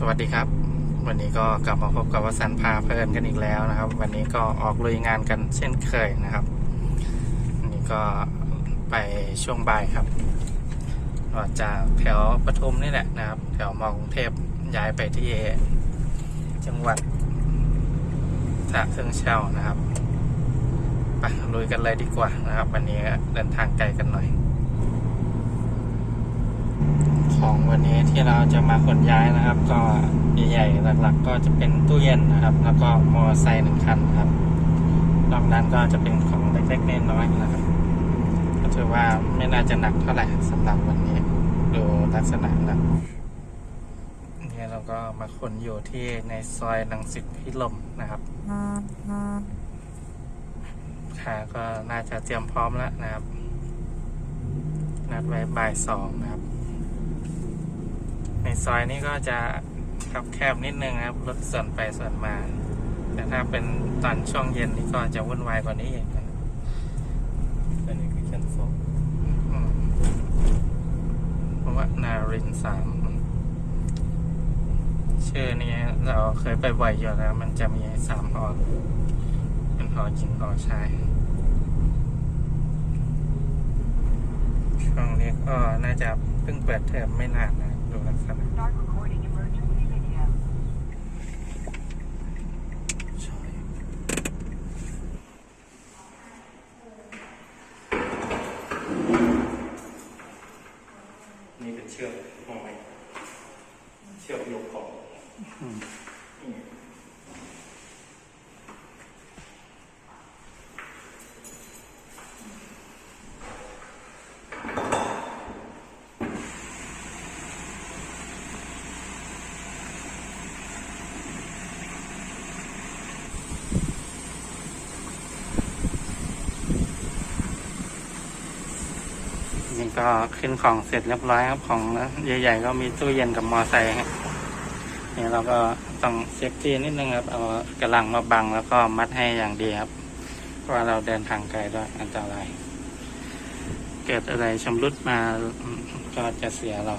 สวัสดีครับ วันนี้ก็กลับมาพบกับวสันพาเพลินกันอีกแล้วนะครับ วันนี้ก็ออกลุยงานกันเช่นเคยนะครับวันนี้ก็ไปช่วงบ่ายครับออกจากแถวปทุมนี่แหละนะครับ แถวมอกรุงเทพย้ายไปที่จังหวัดฉะเชิงเทรานะครับไปลุยกันเลยดีกว่านะครับ วันนี้เดินทางไกลกันหน่อย ของวันนี้ที่เราจะมาขนย้ายนะครับ ก็ใหญ่ๆหลักๆ ก็จะเป็นตู้เย็นนะครับ แล้วก็มอเตอร์ไซค์หนึ่งคันครับนอกนั้นก็จะเป็นของเล็กๆน้อยๆนะครับ ก็ถือว่าไม่น่าจะหนักเท่าไหร่สำหรับวันนี้ดูลักษณะแล้วนี่เราก็มาขนอยู่ที่ในซอยลังสิตพิลมนะครับค่ะก็น่าจะเตรียมพร้อมแล้วนะครับ นัดไว้บ่ายสองนะครับ ในซอยนี้ก็จะคับแคบนิดนึงครับรถส่วนไปส่วนมา แต่ถ้าเป็นตอนช่วงเย็นนี่ก็จะวุ่นวายกว่านี้อีกอันนี้คือชั้นสองเพราะว่านารินสามชื่อนี้เราเคยไปบ่อยอยู่แล้ว มันจะมีสามหอเป็นหอหญิงหอชายช่วงนี้ก็น่าจะเพิ่งเปิดเทอมไม่นานนะ ดูลักษณะ Start recording emergency video. ใช่นี่เป็นเชือกหอยเชือกยกของนี่ ก็ขึ้นของเสร็จเรียบร้อยครับของใหญ่ ๆ ก็มีตู้เย็นกับมอไซค์ครับนี่ยเราก็ต้องเซฟตี้นิดนึงครับเอากระลังมาบังแล้วก็มัดให้อย่างดีครับเพราะว่าเราเดินทางไกลด้วยอันตรายเกิดอะไรชำรุดมาก็จะเสียเรา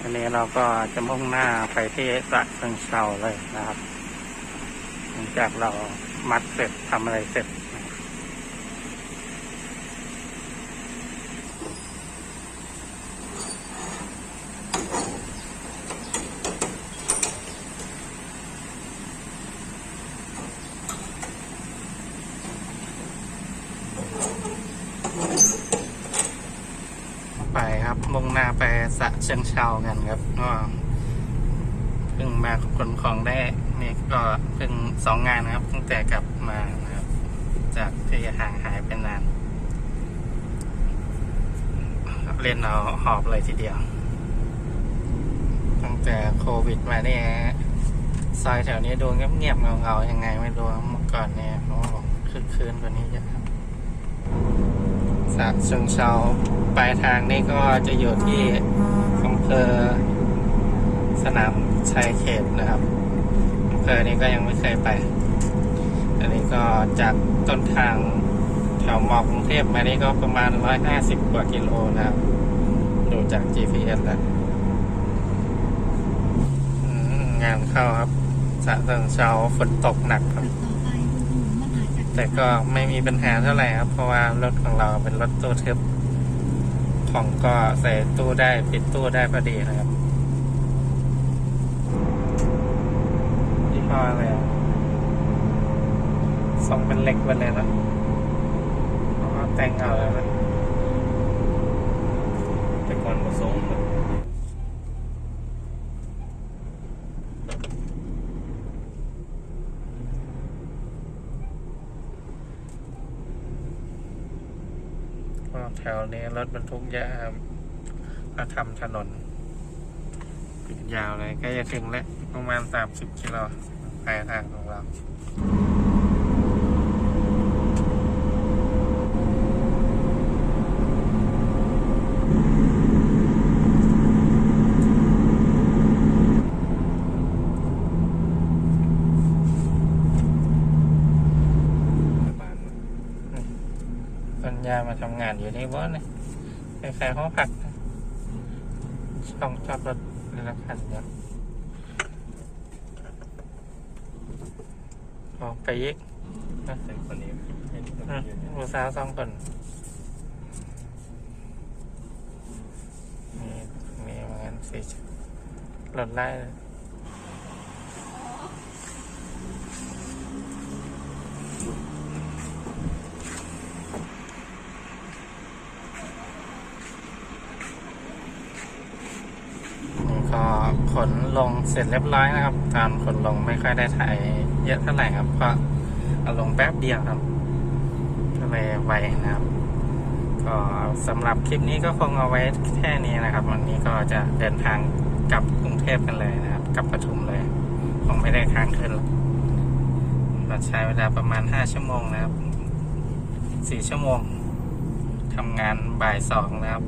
วันนี้เราก็จะมุ่งหน้าไปที่สระเชิงเทราเลยนะครับ จากเรามัดเสร็จทำอะไรเสร็จ ไปครับมุ่งหน้าไปสะเชิงเทรากันครับ พิ่งมาขนของได้นี่ก็เพิ่งสองงานนะครับ ตั้งแต่กลับมานะครับ จากที่ห่างหายไปนาน เล่นเอาหอบเลยทีเดียว ตั้งแต่โควิดมาเนี่ยซอยแถวนี้ดูเงียบๆเงาๆยังไงไม่รู้เมื่อก่อนเนี่ยโอ้คึกคืนกว่านี้เยอะครับสะเชิงเซาปลายทางนี่ก็จะอยู่ที่อำเภอ นามชัยเขตนะครับอำเภอนี้ก็ยังไม่เคยไป อันนี้ก็จากต้นทางแถวมอกรุงเทพมานี่ก็ประมาณ 150 กว่ากิโลนะครับ ดูจาก GPS แล้วอืมงานเข้าครับสระเชิงเซาฝนตกหนักครับ แต่ก็ไม่มีปัญหาเท่าไหร่ครับ เพราะว่ารถของเราเป็นรถตู้ทึบของก็ใส่ตู้ได้ปิดตู้ได้พอดีนะครับ ยี่ห้ออะไรอะทรงเป็นเหล็กไปเลยนะอ๋อแต่งเอาแล้วนะแต่ก่อนผสมแบบก็แถวนี้รถบรรทุกเยอะครับมาทำถนนยาวเลยใกล้จะถึงแล้ว ประมาณสามสิบกิโล ปลายทางของเราปัญญามาทำงานอยู่ในี่วะเนี่ยคล้ายๆห้องพักนะช่องจอดรถเรือคันเดียว ออกไปอีกแต่คนนี้เห็นคนอืมนี้อยู่ผู้สาวสองคนมีมีเหมือนกันสิรถไล่เลยนี่ก็ขนลงเสร็จเรียบร้อยนะครับการขนลงไม่ค่อยได้ถ่าย เยอะเท่าไหร่ครับเพราะเอาลงแป๊บเดียวครับก็เลยไวนะครับ ก็สำหรับคลิปนี้ก็คงเอาไว้แค่นี้นะครับ วันนี้ก็จะเดินทางกลับกรุงเทพกันเลยนะครับกลับปทุมเลยคงไม่ได้ค้างคืนหรอกเราใช้เวลาประมาณห้าชั่วโมงนะครับสี่ชั่วโมงทำงานบ่ายสองนะครับ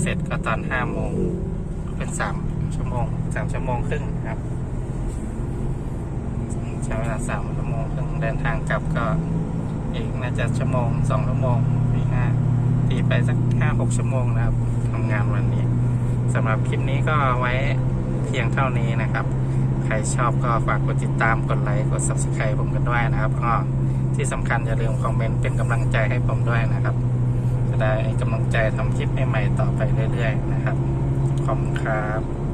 เสร็จก็ตอนห้าโมงก็เป็นสามชั่วโมงสามชั่วโมงครึ่งนะครับ ใช้เวลาสามชั่วโมงครึ่งเดินทางกลับก็อีกน่าจะชั่วโมงสองชั่วโมงตีห้าตีไปสักห้าหกชั่วโมงนะครับทำงานวันนี้สำหรับคลิปนี้ก็ไว้เพียงเท่านี้นะครับ ใครชอบก็ฝากกดติดตามกดไลค์กด subscribe ผมกันด้วยนะครับอ้อที่สำคัญอย่าลืมคอมเมนต์เป็นกำลังใจให้ผมด้วยนะครับ จะได้กำลังใจทำคลิปใหม่ๆต่อไปเรื่อยๆนะครับขอบคุณครับ